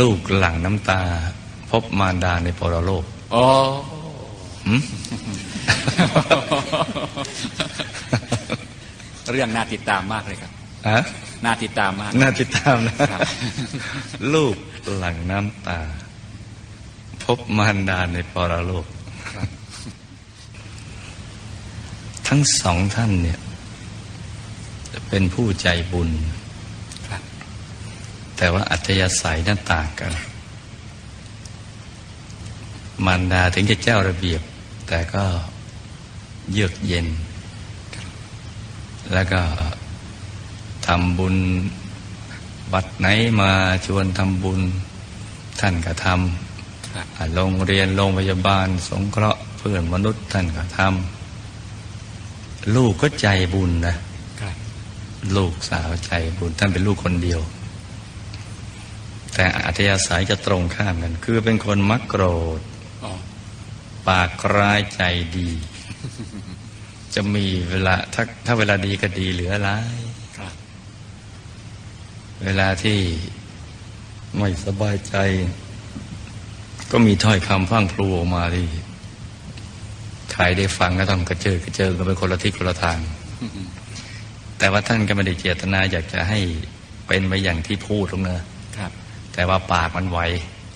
ลูกหลั่งน้ำตา พบมารดาในปรโลกอ๋อหึเรื่องน่าติดตามมากเลยครับฮะน่าติดตามมาก น่าติดตามนะครับลูกหลั่งน้ำตา พบมารดาในปรโลกทั้งสองท่านเนี่ย เป็นผู้ใจบุญครับ แต่ว่าอัธยาศัยนั้นต่างกันมารดาถึงจะเจ้าระเบียบ แต่ก็เยือกเย็น แล้วก็ทำบุญวัดไหนมาชวนทำบุญท่านก็ทครับำอะโรงเรียนโรงพยาบาล สงเคราะห์เพื่อนมนุษย์ท่านก็ทำลูกก็ใจบุญนะครับลูกสาวใจบุญท่านเป็นลูกคนเดียว แต่อัธยาศัยจะตรงข้ามกัน คือเป็นคนมักโกรธ ปากร้ายใจดี จะมีเวลาถ้าถ้าเวลาดีก็ดีเหลือร้ายเวลาที่ไม่สบายใจ ก็มีถ้อยคำพรังพลูออกมาที่ใครได้ฟังก็ต้องกระเจิดกระเจิงกันไปคนละทิศคนละทาง แต่ว่าท่านก็ไม่ได้เจตนาอยากจะให้เป็นไปอย่างที่พูดหรอกเนอะครับ แต่ว่าปากมันไว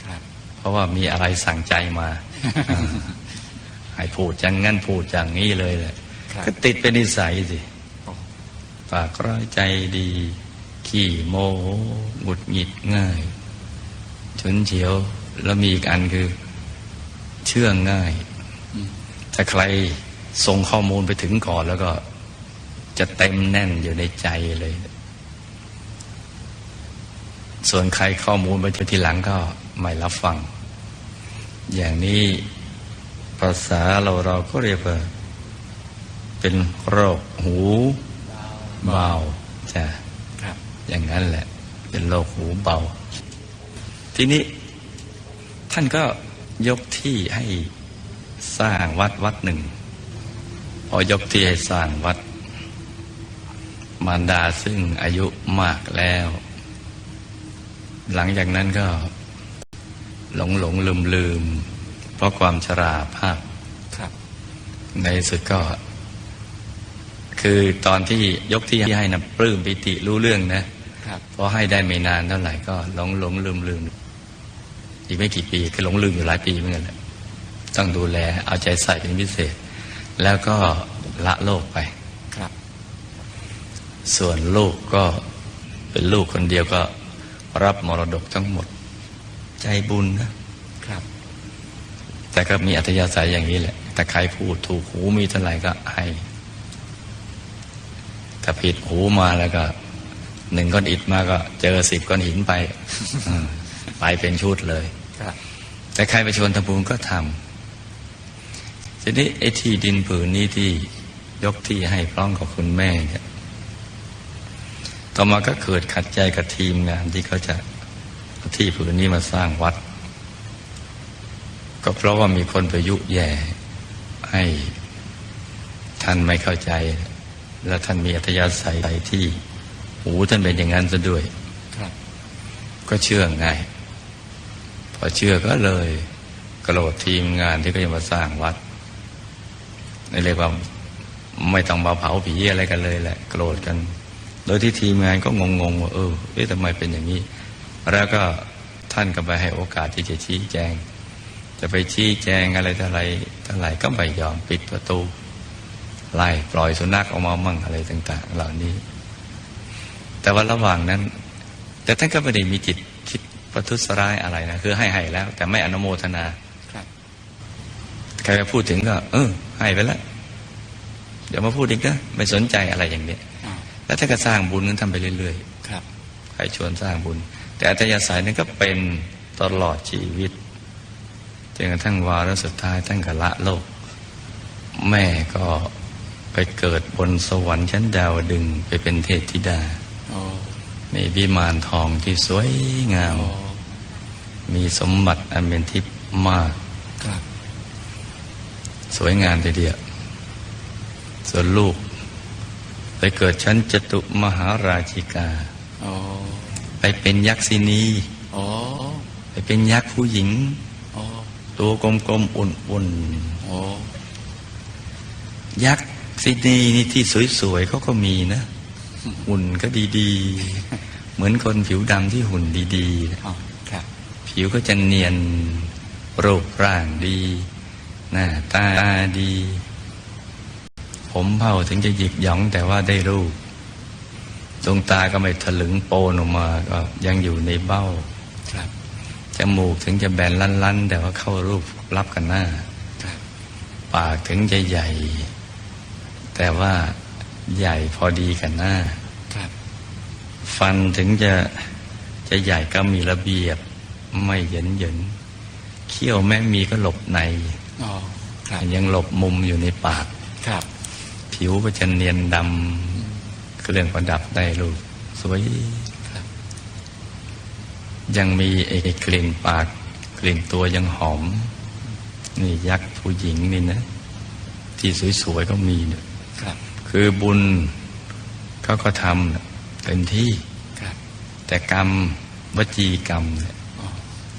ครับเพราะว่ามีอะไรสั่งใจมาให้พูดจังงั้นพูดจังนี้เลยแหละครับก็ติดเป็นนิสัยสิโอ้ปากร้ายใจดี ขี้โมโหหงุดหงิดง่าย ฉุนเฉียว แล้วมีอีกอันคือ เชื่องง่ายอืมถ้าใครส่งข้อมูลไปถึงก่อนแล้วก็จะเต็มแน่นอยู่ในใจเลย ส่วนใครข้อมูลไปทีหลังก็ไม่รับฟัง อย่างนี้ภาษาเราเราก็เรียกว่าเป็นโรคหูเบาจ้ะครับอย่างนั้นแหละ เป็นโรคหูเบา ทีนี้ท่านก็ยกที่ให้สร้างวัดวัดหนึ่งพอยกที่ให้สร้างวัด มารดาซึ่งอายุมากแล้ว หลังจากนั้นก็ หลงหลงลืมลืมเพราะความชราภาพครับ ในที่สุดก็ คือตอนที่ยกที่ให้นะปลื้มปิติรู้เรื่องนะครับพอให้ได้ไม่นานเท่าไหร่ก็หลงหลงลืมลืมอีกไม่กี่ปีก็หลงลืมอยู่หลายปีเหมือนกันแหละต้องดูแลเอาใจใส่เป็นพิเศษ แล้วก็ละโลกไปครับ ส่วนลูกก็เป็นลูกคนเดียวก็ รับมรดกทั้งหมด ใจบุญนะครับ แต่ก็มีอัธยาศัยอย่างนี้แหละ แต่ใครพูดถูกหูมีเท่าไหร่ก็ให้ถ้าผิดหูมาแล้วก็หนึ่งก้อนอิฐมาก็เจอสิบก้อนหินไปอืมไปเป็นชุดเลยครับแต่ใครไปชวนทำบุญก็ทำทีนี้ไอ้ที่ดินผืนนี้ที่ยกที่ให้พร้อมกับคุณแม่เนี่ย ต่อมาก็เกิดขัดใจกับทีมงานที่เขาจะเอาที่ผืนนี้มาสร้างวัด ก็เพราะว่ามีคนไปยุแย่ให้ท่านไม่เข้าใจ และท่านมีอัธยาศัยที่หูท่านเป็นอย่างนั้นซะด้วยครับก็เชื่อง่ายพอเชื่อก็เลยกระโดดทีมงานที่ก็จะมาสร้างวัดนี่เรียกว่าไม่ต้องมาเผาผีอะไรกันเลยแหละ โกรธกัน โดยที่ทีมงานก็งงๆว่าเออเอ๊ะทำไมเป็นอย่างนี้ แล้วก็ท่านก็ไปให้โอกาสที่จะชี้แจง จะไปชี้แจงอะไรเท่าไรเท่าไรก็ไม่ยอมปิดประตู ไล่ปล่อยสุนัขออกมามั่งอะไรต่าง ๆ เหล่านี้ แต่ว่าระหว่างนั้น แต่ท่านก็ไม่ได้มีจิตคิดประทุษร้ายอะไรนะคือให้ให้แล้ว แต่ไม่อนุโมทนาครับใครไปพูดถึงก็ เออให้ไปแล้วเดี๋ยวมาพูดอีกนะไม่สนใจอะไรอย่างเนี้ยอ่า แล้วท่านก็สร้างบุญนั้นทำไปเรื่อยครับๆใครชวนสร้างบุญ แต่อัตยาศัยนั้นก็เป็นตลอดชีวิตจนกระทั่งวาระสุดท้ายท่านก็ละโลก แม่ก็ไปเกิดบนสวรรค์ชั้นดาวดึงส์ไปเป็นเทพธิดาโอ้มีวิมานทองที่สวยงามโอ้มีสมบัติอันเป็นทิพย์มากครับสวยงามทีเดียว ส่วนลูก ไปเกิดชั้นจตุมหาราชิกาโอ้ไปเป็นยักษินีโอ้ไปเป็นยักษ์ผู้หญิงโอ้ตัวกลมๆอุ่นโอ้ๆยักษ์ซิดนีย์นี่ที่สวยๆเขาก็มีนะ หุ่นก็ดีๆ เหมือนคนผิวดำที่หุ่นดีๆอ๋อครับผิวก็จะเนียนรูปร่างดี หน้าตาดี ผมเผ่าถึงจะหยิกหยองแต่ว่าได้รูปดวงตาก็ไม่ถลึงโปนออกมาก็ยังอยู่ในเบ้าครับจมูกถึงจะแบนลั่นๆ แต่ว่าเข้ารูปรับกันหน้าครับปากถึงจะใหญ่ แต่ว่าใหญ่พอดีกันหน้าครับฟันถึงจะจะใหญ่ก็มีระเบียบ ไม่เหยินเหยินเขี้ยวแม้มีก็หลบในอ๋อครับยังหลบมุมอยู่ในปากครับ ผิวก็จะเนียนดำเครื่องประดับได้ลูกสวยครับ ยังมีเอกกลิ่นปาก กลิ่นตัวยังหอม นี่ยักษ์ผู้หญิงนี่นะ ที่สวยๆก็มีเนี่ยครับ คือบุญเขาก็ทำน่ะเต็มที่ครับ แต่กรรมวจีกรรมเนี่ยอ๋อ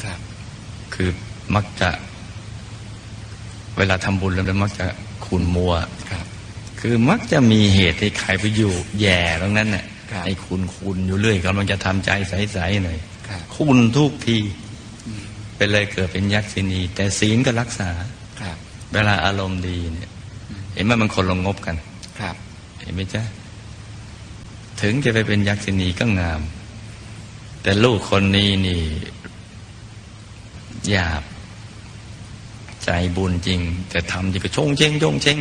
ครับ คือมักจะ เวลาทำบุญแล้วมันมักจะขุนมัวครับ คือมักจะมีเหตุให้ใครไปอยู่แย่ตรงนั้นเนี่ยครับให้คุณคุณอยู่เรื่อยกำลังจะทำใจใสๆหน่อยครับคุณทุกทีอืมเป็นเลยเกิดเป็นยักษินี แต่ศีลก็รักษาครับ เวลาอารมณ์ดีเนี่ย เห็นไหมมันคนลงงบกัน ครับ เห็นไหมจ๊ะถึงจะไปเป็นยักษินีก็งาม แต่ลูกคนนี้นี่หยาบ ใจบุญจริง แต่ทำจริงก็ชงเชงชงเชง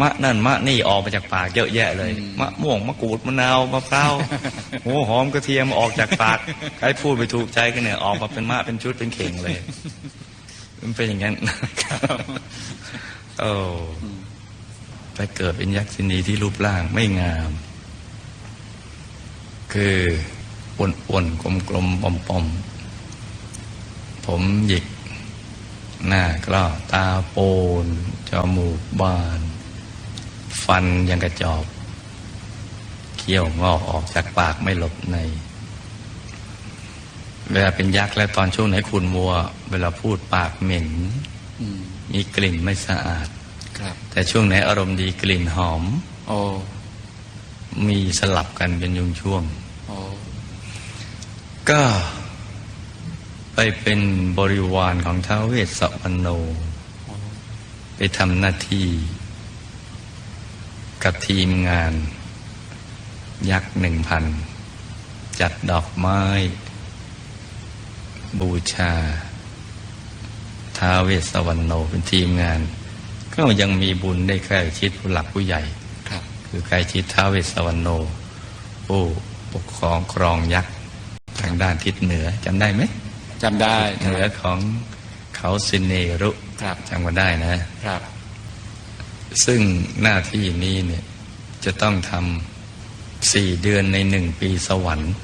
มะนั่นมะนี่ออกมาจากปากเยอะแยะเลย มะม่วงมะกรูดมะนาวมะพร้าวหัวหอมกระเทียมออกจากปากใครพูดไปถูกใจกันเนี่ยออกมาเป็นมะเป็นชุดเป็นเข่งเลยมันเป็นอย่างนั้นโอ้ไปเกิดเป็นยักษินีที่รูปร่างไม่งาม คืออ้วนๆกลมๆปอมๆผมหยิกหน้ากล้อตาโปนจมูกบาน ฟันยังกระจอบ เขี้ยวงอกออกจากปากไม่หลบใน เวลาเป็นยักษ์แล้วตอนช่วงไหนคุณมัว เวลาพูดปากเหม็นอืมมีกลิ่นไม่สะอาดครับแต่ช่วงไหนอารมณ์ดีกลิ่นหอมโอ้มีสลับกันเป็นยุงช่วงโอ้ก็ไปเป็นบริวารของท้าวเวสสวรรณโนโอ้ไปทำหน้าที่ กับทีมงาน ยักษ์หนึ่งพัน จัดดอกไม้ บูชา ท้าวเวสสวรรณโนเป็นทีมงาน ก็ยังมีบุญได้ใกล้ชิดผู้หลักผู้ใหญ่ครับคือใกล้ชิดท้าวเวสสวรรณโนผู้ปกครองครองยักษ์ทางด้านทิศเหนือจำได้ไหมจำได้เหนือของเขาสิเนรุครับจำมาได้นะครับ ซึ่งหน้าที่นี้เนี่ยจะต้องทำสี่เดือนในหนึ่งปีสวรรค์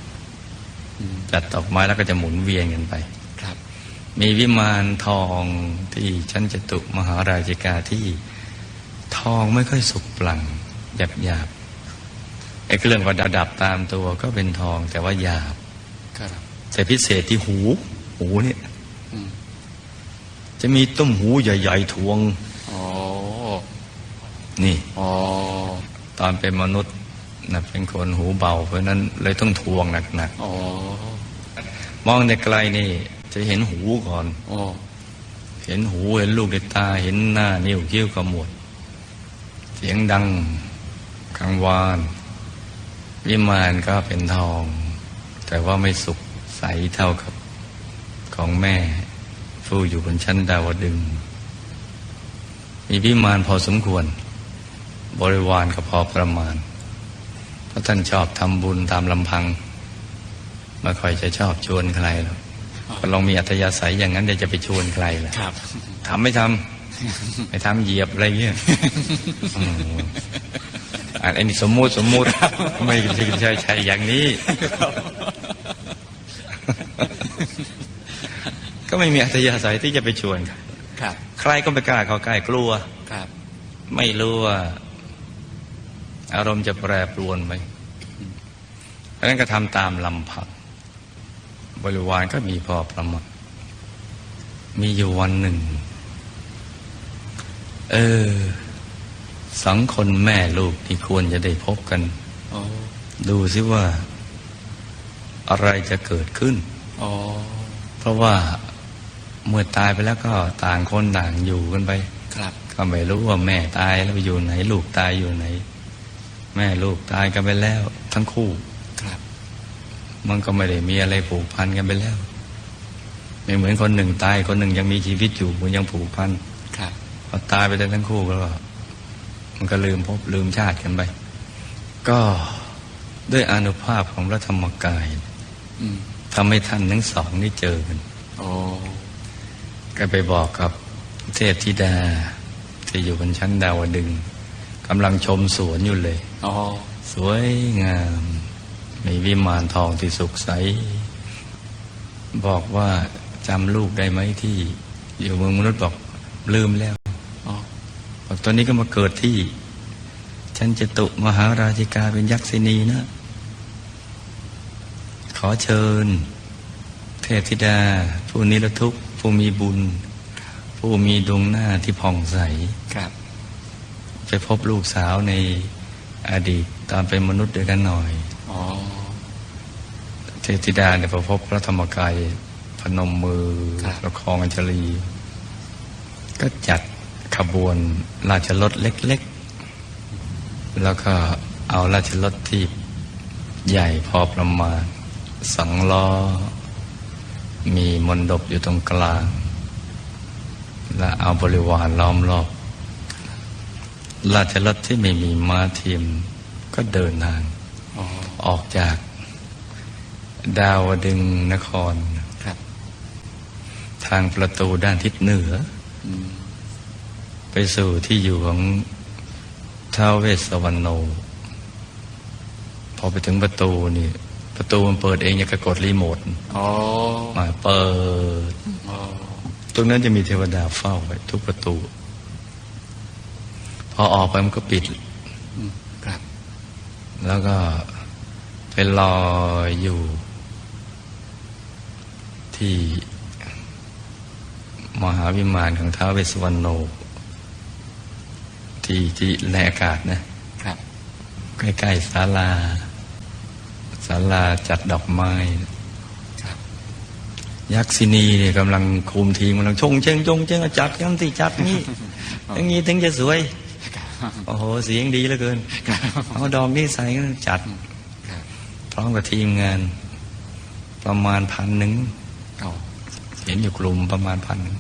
อืมจัดดอกไม้แล้วก็จะหมุนเวียนกันไปครับ มีวิมานทองที่ชั้นจตุมหาราชิกาที่ทองไม่ค่อยสุกปลั่งหยาบหยาบๆไอ้เครื่องประดับตามตัวก็เป็นทองแต่ว่าหยาบครับแต่พิเศษที่หู หูเนี่ยอืมจะมีต้มหูใหญ่ ๆ ทวงโอ้ นี่โอ้ตอนเป็นมนุษย์นะเป็นคนหูเบา เพราะฉะนั้นเลยต้องทวงหนักโอ้ๆมองแต่ไกลนี่ จะเห็นหูก่อนโอ้เห็นหูเห็นลูกในตา เห็นหน้า นิ้วคิ้วขมวด เสียงดังกังวาน วิมานก็เป็นทอง แต่ว่าไม่สุกใสเท่ากับของแม่ผู้อยู่บนชั้นดาวดึงส์มีวิมานพอสมควร บริวารก็พอประมาณ เพราะท่านชอบทำบุญตามลำพังไม่ค่อยจะชอบชวนใครหรอกก็ลองมีอัธยาศัยอย่างนั้นเดี๋ยวจะไปชวนใครล่ะครับทำไม่ทำไม่ทำเหยียบอะไรเงี้ยอืมอันอันนี้สมมุติสมมุติไม่ใช่ใช่อย่างนี้ ก็ไม่มีอัธยาศัยที่จะไปชวนใครครับใครก็ไม่กล้าเข้าใกล้กลัว ครับ ไม่รู้ว่า อารมณ์จะแปรปรวนไหมเพราะฉะนั้นก็ทำตามลำพังบริวารก็มีพอประมาณมีอยู่วันหนึ่ง เออสองคนแม่ลูกที่ควรจะได้พบกันอ๋อดูสิว่า อะไรจะเกิดขึ้นอ๋อเพราะว่าเมื่อตายไปแล้วก็ต่างคนต่างอยู่กันไป ครับ ก็ไม่รู้ว่าแม่ตายแล้วไปอยู่ไหน ลูกตายอยู่ไหน แม่ลูกตายกันไปแล้ว ทั้งคู่ครับมันก็ไม่ได้มีอะไรผูกพันกันไปแล้ว ไม่เหมือนคนหนึ่งตายคนหนึ่งยังมีชีวิตอยู่มันยังผูกพันครับพอตายไปได้ทั้งคู่ก็มันก็ลืมภพลืมชาติกันไป ก็ด้วยอานุภาพของพระธรรมกายอืมทำให้ท่านทั้งสองได้เจอกันอ๋อก็ไปบอกกับเทพธิดาที่อยู่บนชั้นดาวดึงส์กำลังชมสวนอยู่เลย อ๋อ สวยงาม มีวิมานทองที่สุขใส บอกว่าจำลูกได้ไหมที่อยู่เมืองมนุษย์บอกลืมแล้วอ๋อบอกตอนนี้ก็มาเกิดที่ ฉันจะตุมหาราชิกาเป็นยักษินีนะ ขอเชิญ เทพธิดา ผู้นิรทุกข์ ผู้มีบุญ ผู้มีดวงหน้าที่ผ่องใสครับไปพบลูกสาวใน อดีตตอนเป็นมนุษย์ด้วยกันหน่อยอ๋อเทพธิดาเนี่ยพอพบพระธรรมกายพนมมือครับประคองอัญชลี ก็จัดขบวนราชรถเล็ก ๆ แล้วก็เอาราชรถที่ใหญ่พอประมาณสองล้อ มีมนดบอยู่ตรงกลาง และเอาบริวารล้อมรอบ ราชรถที่ไม่มีม้าเทียมก็เดินทางอ๋อออกจาก ดาวดึงส์นครครับ ทางประตูด้านทิศเหนืออืมไปสู่ที่อยู่ของท้าวเวสสวรรณโน พอไปถึงประตูนี่ประตูมันเปิดเองอย่างกับกดรีโมทอ๋อมาเปิดอ๋อตรงนั้นจะมีเทวดาเฝ้าไว้ทุกประตู พอออกไปมันก็ปิดอืมครับ แล้วก็ไปลอยอยู่ ที่มหาวิมานของท้าวเวสสวรรณโนที่ที่ในอากาศนะครับ ใกล้ๆศาลาศาลาจัดดอกไม้ครับยักษินีเนี่ยกำลังคุมทีมกำลังชงเชงชงเชงจัดกันสิจัดงี้อย่างนี้ถึงจะสวย โอ้โหเสียงดีเหลือเกินครับเอาดอกนี้ใส่ก็จัดครับพร้อมกับทีมงาน ประมาณพันหนึ่งอ๋อเห็นอยู่กลุ่มประมาณพันหนึ่ง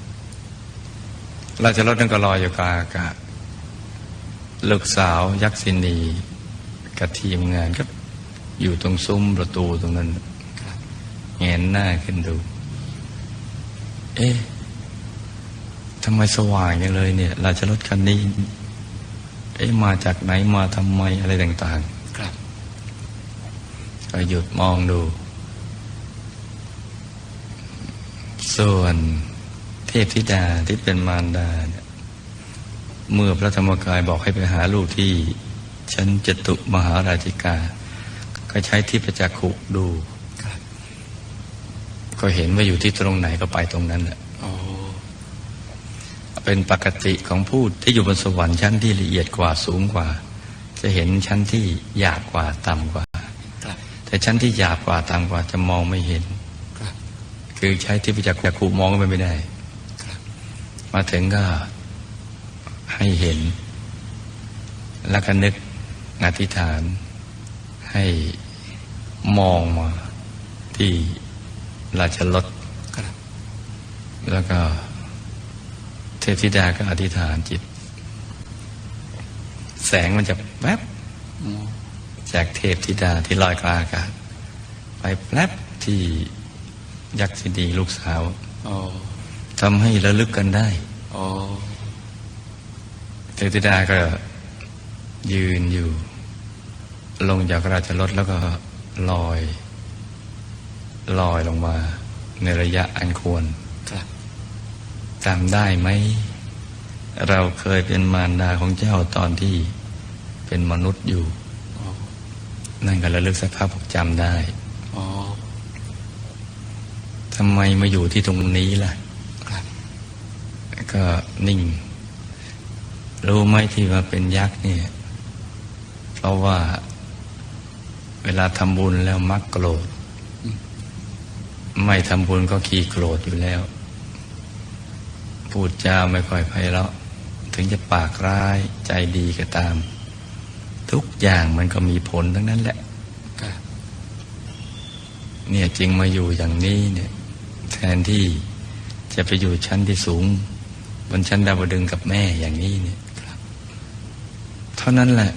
ราชรถนั่นก็ลอยอยู่กลางอากาศลูกสาวยักษินีกับทีมงานก็อยู่ตรงซุ้มประตูตรงนั้นครับแงนหน้าขึ้นดู เอ๊ะทำไมสว่างอย่างเลยเนี่ยราชรถคันนี้เอ๊ะมาจากไหนมาทำไมอะไรต่างครับๆก็หยุดมองดู ส่วนเทพธิดาที่เป็นมารดาเนี่ยเมื่อพระธรรมกายบอกให้ไปหาลูกที่ชั้นจตุมหาราชิกา ก็ใช้ที่ประจักขุดูครับก็เห็นว่าอยู่ที่ตรงไหนก็ไปตรงนั้นแหละอ๋อ เป็นปกติของผู้ที่อยู่บนสวรรค์ชั้นที่ละเอียดกว่าสูงกว่า จะเห็นชั้นที่หยาบกว่าต่ำกว่าครับแต่ชั้นที่หยาบกว่าต่ำกว่าจะมองไม่เห็นครับคือใช้ที่ประจักษ์ขูมองก็ไม่ได้ครับมาถึงก็ให้เห็น แล้วก็นึกอธิษฐาน ให้มองมาที่ราชรถครับแล้วก็เทพธิดาก็อธิษฐานจิต แสงมันจะแวบอ๋อจากเทพธิดาที่ลอยกลางอากาศ ไปแป๊บที่ยักษินีลูกสาวอ๋อทำให้ระลึกกันได้อ๋อเทพธิดาก็ยืนอยู่ ลงจากราชรถแล้วก็ลอย ลอยลงมา ในระยะอันควร ครับจำได้ไหม เราเคยเป็นมารดาของเจ้าตอนที่เป็นมนุษย์อยู่อ๋อนั่นก็ระลึกสภาพบอกจำได้อ๋อทำไมมาอยู่ที่ตรงนี้ล่ะครับก็นิ่ง รู้ไหมที่ว่าเป็นยักษ์เนี่ย เพราะว่าเวลาทำบุญแล้วมักโกรธ ไม่ทำบุญก็ขี้โกรธอยู่แล้ว พูดจาไม่ค่อยไพเราะ ถึงจะปากร้ายใจดีก็ตาม ทุกอย่างมันก็มีผลทั้งนั้นแหละเนี่ยจึงมาอยู่อย่างนี้เนี่ย แทนที่จะไปอยู่ชั้นที่สูง บนชั้นดาวดึงกับแม่อย่างนี้เนี่ยครับเท่านั้นแหละ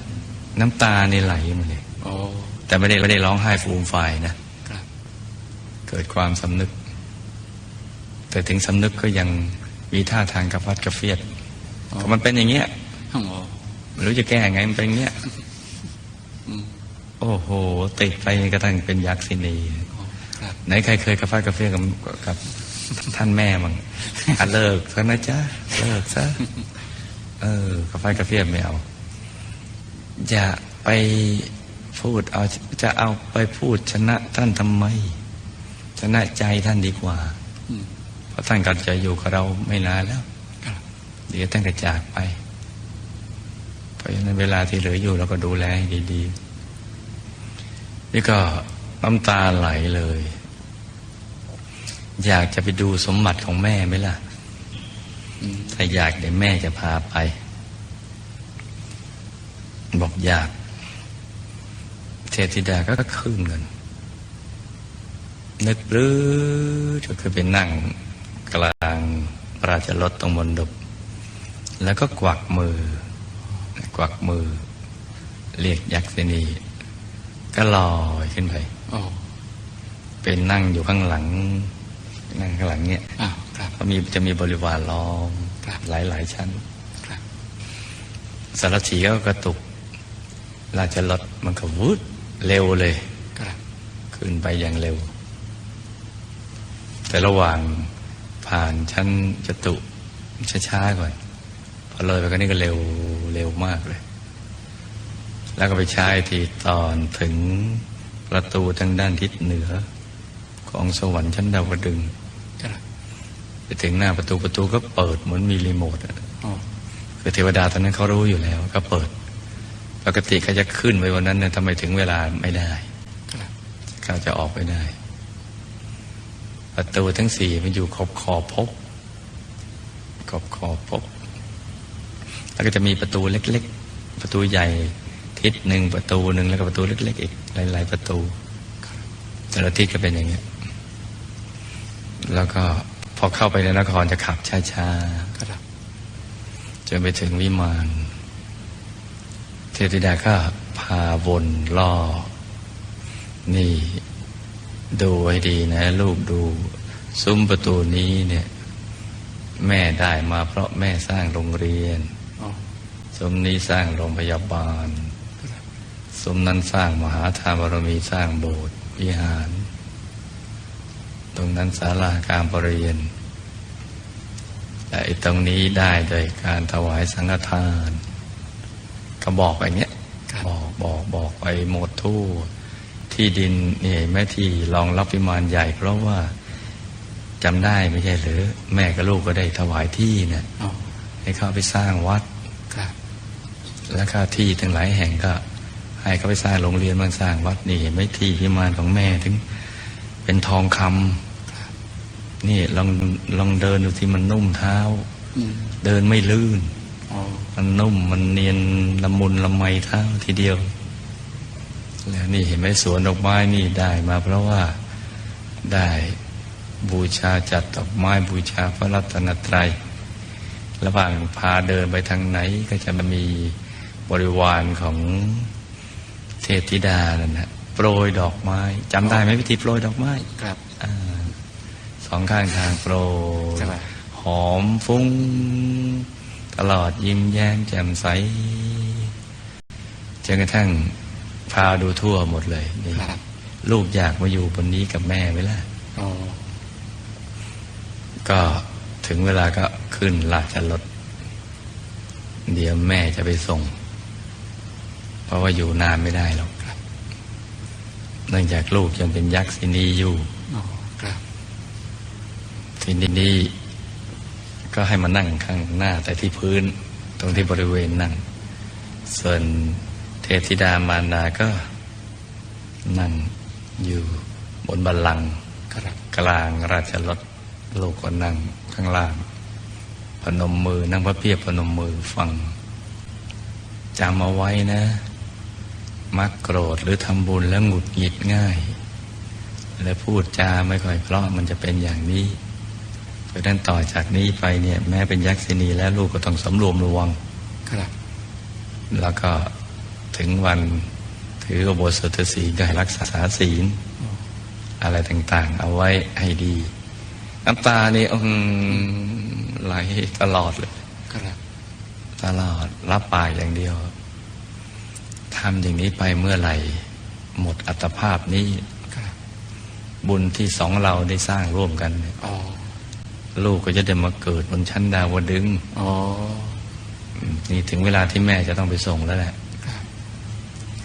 น้ำตาในไหลมาเลยแต่ไม่ได้ไม่ได้ร้องไห้ฟูมฟายนะเกิดความสำนึก แต่ถึงสำนึกก็ยัง มีท่าทางกระฟัดกระเฟียดโอ้ก็มันเป็นอย่างเงี้ยโอ้ไม่รู้จะแก้ไงมันเป็นอย่างเงี้ยอืมโอ้โหติดไปกระทั่งเป็นยักษ์สินีโอ้ครับไหนใครเคยกระฟาดกระเฟียดกับกับท่านแม่มั้งอะเลิกซะนะจ๊ะเลิกซะเออกระฟาดกระเฟียดไม่เอาอย่าไปพูดเอาจะเอาไปพูดชนะท่านทำไม ชนะใจท่านดีกว่าอืมเพ ราะท่านก็จะอยู่กับเราไม่นานแล้วเดี๋ยวท่านก็จากไป เพราะฉะนั้นเวลาที่เหลืออยู่เราก็ดูแลให้ดีๆนี่ก็น้ำตาไหลเลย อยากจะไปดูสมบัติของแม่ไหมล่ะถ้าอยากเดี๋ยวแม่จะพาไป บอกอยากเทธิดาก็ขึ้นเงินนึกรือก็คือไปนั่ง กลางราชรถตรงบนดบแล้วก็กวักมือ กวักมือ เรียกยักษ์เสนี ก็ลอยขึ้นไปโอ้เป็นนั่งอยู่ข้างหลัง นั่งข้างหลังเนี่ยอ้าวครับเขามีจะมีบริวารล้อมครับหลายหลายๆชั้นครับสารถีก็กระตุก ราชรถมันก็วุดเร็วเลยครับขึ้นไปอย่างเร็ว แต่ระหว่าง ผ่านชั้นจตุช้าๆก่อนพอเลยไปก็นี่ก็เร็วเร็วมากเลย แล้วก็ไปใช้ที่ตอนถึงประตูทางด้านทิศเหนือ ของสวรรค์ชั้นดาวดึงส์ครับไปถึงหน้าประตูประตูก็เปิดเหมือนมีรีโมทอะโอ้คือเทวดาตอนนั้นเขารู้อยู่แล้ว ก็เปิด ปกติเขาจะขึ้นไปวันนั้นเนี่ยทำไมถึงเวลาไม่ได้ครับเขาจะออกไปได้ ประตูทั้งสี่มันอยู่ขอบขอบภพขอบขอบภพแล้วก็จะมีประตูเล็ก ๆ ประตูใหญ่ทิศหนึ่งประตูหนึ่งแล้วก็ประตูเล็ก ๆ อีกหลาย ๆ ประตู แต่ละทิศก็เป็นอย่างเงี้แล้วก็พอเข้าไปในนครจะขับช้าๆจนไปถึงวิมานเทพธิดาก็พาวนล่อ นี่ ดูให้ดีนะ ลูกดูซุ้มประตูนี้เนี่ย แม่ได้มาเพราะแม่สร้างโรงเรียนซุ้มนี้สร้างโรงพยาบาลซุ้มนั้นสร้างมหาทานบารมีสร้างโบสถ์วิหาร ตรงนั้นศาลาการประเรียนแต่อ้ตรงนี้ได้โดยการถวายสังฆทาน ก็บอกไปเนี้ยบบอกบอกบอกไปหมดทั่ว ที่ดินนี่แม่ที่รองรับวิมานใหญ่ เพราะว่าจำได้ไม่ใช่หรือ แม่กับลูกก็ได้ถวายที่เนี่ยโอ้ให้เขาไปสร้างวัดครับแล้วก็ที่ทั้งหลายแห่งก็ให้เขาไปสร้างโรงเรียนบางสร้างวัดนี่เห็นไหมที่พิมานของแม่ถึง เป็นทองคำนี่ลองลองเดินดูที่มันนุ่มเท้าอืมเดินไม่ลื่นโอ้มันนุ่มมันเนียนละมุนละไมเท้าทีเดียว แล้วนี่เห็นไหมสวนดอกไม้นี่ได้มา เพราะว่าได้บูชาจัดดอกไม้บูชาพระรัตนตรัยระหว่างพาเดินไปทางไหนก็จะมีบริวารของเทพธิดานั่นนะโปรยดอกไม้จำได้ไหมวิธีโปรยดอกไม้ครับอาสองข้างทางโปรยใช่ไหมหอมฟุ้ง ตลอดยิ้มแย้มแจ่มใสจนกระทั่ง พาดูทั่วหมดเลยนี่ครับลูกอยากมาอยู่บนนี้กับแม่ไหมล่ะโอ้ก็ถึงเวลาก็ขึ้นราชรถเดี๋ยวแม่จะไปส่ง เพราะว่าอยู่นานไม่ได้หรอกครับเนื่องจากลูกยังเป็นยักษ์สินีอยู่โอ้ครับทีนี้ก็ก็ให้มานั่งข้างหน้าแต่ที่พื้น ตรงที่บริเวณนั่งส่วนเทพธิดามารดาก็นั่งอยู่บนบัลลังก์ครับกลางราชรถลูกก็นั่งข้างล่าง พนมมือนั่งพระเพียบพนมมือฟังจำเอาไว้นะ มักโกรธหรือทำบุญแล้วหงุดหงิดง่าย และพูดจาไม่ค่อยเพราะมันจะเป็นอย่างนี้เพราะฉะนั้นต่อจากนี้ไปเนี่ย แม้เป็นยักษินีแล้วลูกก็ต้องสำรวมระวังครับ แล้วก็ ถึงวันถือกบฏสุทศีลก็ให้รักษาศีล อะไรต่าง ๆ เอาไว้ให้ดี น้ำตานี่อืมไหลตลอดเลยครับตลอดรับปากอย่างเดียวทำอย่างนี้ไปเมื่อไหร่ หมดอัตภาพนี้ครับบุญที่สองเราได้สร้างร่วมกันเนี่ยอ๋อลูกก็จะได้มาเกิดบนชั้นดาวดึงส์อ๋ออืมนี่ถึงเวลาที่แม่จะต้องไปส่งแล้วแหละครับ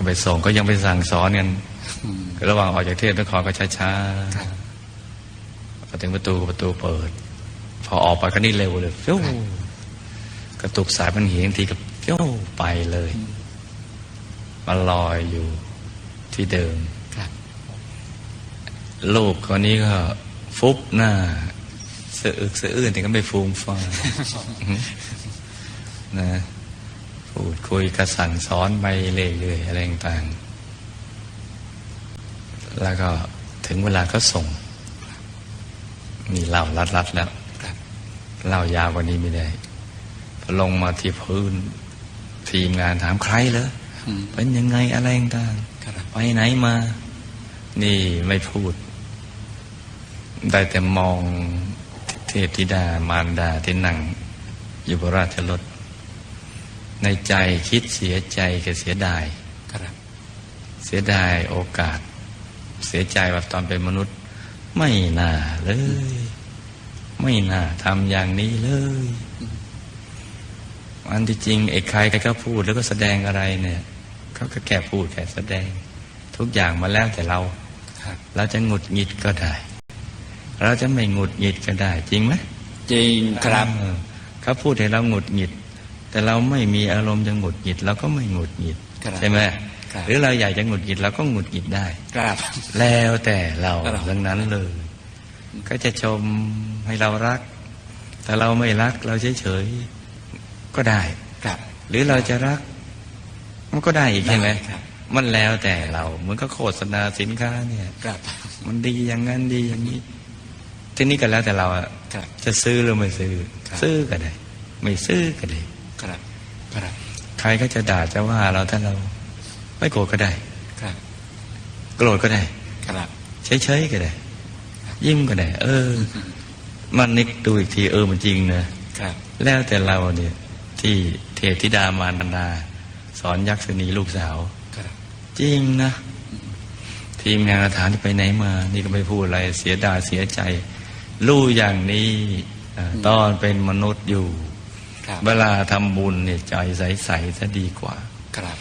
ไปส่งก็ยังไปสั่งสอนกันอืมระหว่างออกจากเทพนครก็ช้าครับๆพอถึงประตูก็ประตูเปิด พอออกไปก็นี่เร็วเลยฟิวกระตุกสายมันเหียงทีก็ฟิวไปเลยมาลอยอยู่ที่เดิมครับลูกคนนี้ก็ฟุบหน้าสะอึกสะอื้นแต่ก็ไม่ฟูมฟายนะ พูดคุยกระสั่งสอนไปเรื่อยๆอะไรต่างๆ แล้วก็ถึงเวลาก็ส่ง มีเล่ารัดๆแล้วครับเล่ายาวกว่านี้ไม่ได้พอลงมาที่พื้นทีมงานถามใครเหรออืมเป็นยังไงอะไรต่างครับๆไปไหนมา นี่ไม่พูด ได้แต่มองเทพธิดามารดาที่นั่งอยู่บนราชรถ ในใจคิดเสียใจกับเสียดายครับ เสียดายโอกาส เสียใจว่าตอนเป็นมนุษย์ ไม่น่าเลย ไม่น่าทำอย่างนี้เลยอันที่จริงไอ้ใครใครก็พูดแล้วก็แสดงอะไรเนี่ยเขาก็แค่พูดแค่แสดง ทุกอย่างมาแล้วแต่เราครับเราจะหงุดหงิดก็ได้ เราจะไม่หงุดหงิดก็ได้ จริงไหมจริงครับเออเขาพูดให้เราหงุดหงิด แต่เราไม่มีอารมณ์จะหงุดหงิดเราก็ไม่หงุดหงิดครับใช่ไหมครับหรือเราอยากจะหงุดหงิดเราก็หงุดหงิดได้ครับแล้วแต่เราครับดังนั้นเลย ก็จะชมให้เรารัก แต่เราไม่รักเราเฉยๆก็ได้ครับ หรือเราจะรัก มันก็ได้อีกใช่ไหมได้ครับมันแล้วแต่เราเหมือนก็โฆษณาสินค้าเนี่ยครับ มันดีอย่างนั้นดีอย่างนี้ทีนี้ก็แล้วแต่เราอะครับจะซื้อหรือไม่ซื้อครับซื้อก็ได้ ไม่ซื้อก็ได้ ครับครับ ใครก็จะด่าจะว่าเราถ้าเรา ไม่โกรธก็ได้ ครับ โกรธก็ได้ ครับเฉยๆก็ได้ ยิ้มก็ได้ เออ มันนึกดูอีกทีเออมันจริงนะครับ แล้วแต่เราเนี่ย ที่เทพธิดามารดาสอนยักษณีลูกสาวครับจริงนะทีมงานถามที่ไปไหนมา นี่ก็ไม่พูดอะไร เสียดายเสียใจ รู้อย่างนี้อ่าตอนเป็นมนุษย์อยู่ครับ เวลาทำบุญเนี่ยใจใสๆจะดีกว่า ครับ